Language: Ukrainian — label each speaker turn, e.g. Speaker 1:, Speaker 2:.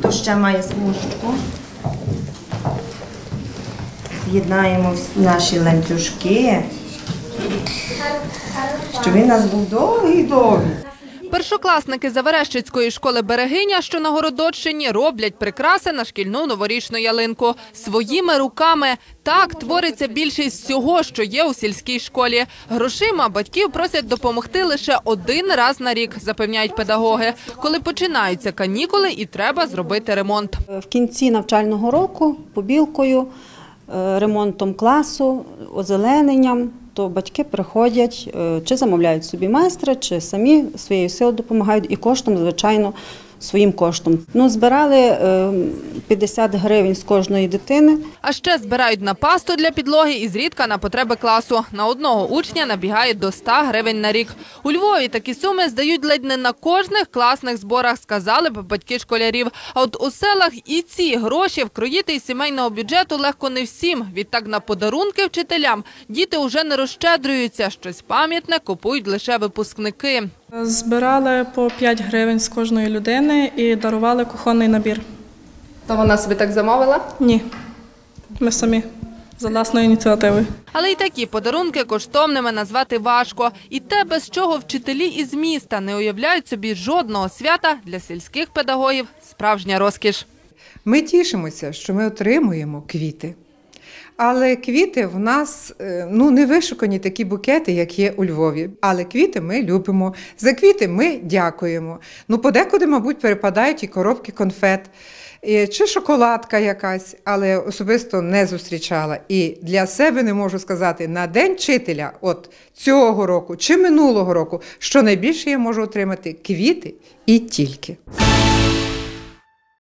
Speaker 1: Хто ще має смужку? З'єднаємо наші ланцюжки, щоб він у нас був довгий-довгий.
Speaker 2: Першокласники Заверещицької школи Берегиня, що на Городоччині, роблять прикраси на шкільну новорічну ялинку своїми руками. Так твориться більшість всього, що є у сільській школі. Грошима батьків просять допомогти лише один раз на рік, запевняють педагоги, коли починаються канікули і треба зробити ремонт.
Speaker 3: В кінці навчального року побілкою, е, ремонтом класу, озелененням, то батьки приходять е, чи замовляють собі майстра, чи самі своєю силою допомагають і коштом, звичайно, своїм коштом. Ну, збирали е, 50 гривень з кожної дитини.
Speaker 2: А ще збирають на пасту для підлоги і зрідка на потреби класу. На одного учня набігає до 100 гривень на рік. У Львові такі суми здають ледь не на кожних класних зборах, сказали б батьки школярів. А от у селах і ці гроші вкроїти із сімейного бюджету легко не всім. Відтак на подарунки вчителям діти уже не розщедрюються. Щось пам'ятне купують лише випускники.
Speaker 4: Збирали по 5 гривень з кожної людини і дарували кухонний набір.
Speaker 2: То вона собі так замовила?
Speaker 4: Ні, ми самі за власною ініціативою.
Speaker 2: Але й такі подарунки коштовними назвати важко. І те, без чого вчителі із міста не уявляють собі жодного свята для сільських педагогів – справжня розкіш.
Speaker 5: Ми тішимося, що ми отримуємо квіти. Але квіти в нас е, ну, не вишукані такі букети, як є у Львові. Але квіти ми любимо. За квіти ми дякуємо. Ну, подекуди, мабуть, перепадають і коробки конфет, чи шоколадка якась, але особисто не зустрічала. І для себе не можу сказати на день вчителя, от цього року чи минулого року, що найбільше я можу отримати квіти і тільки.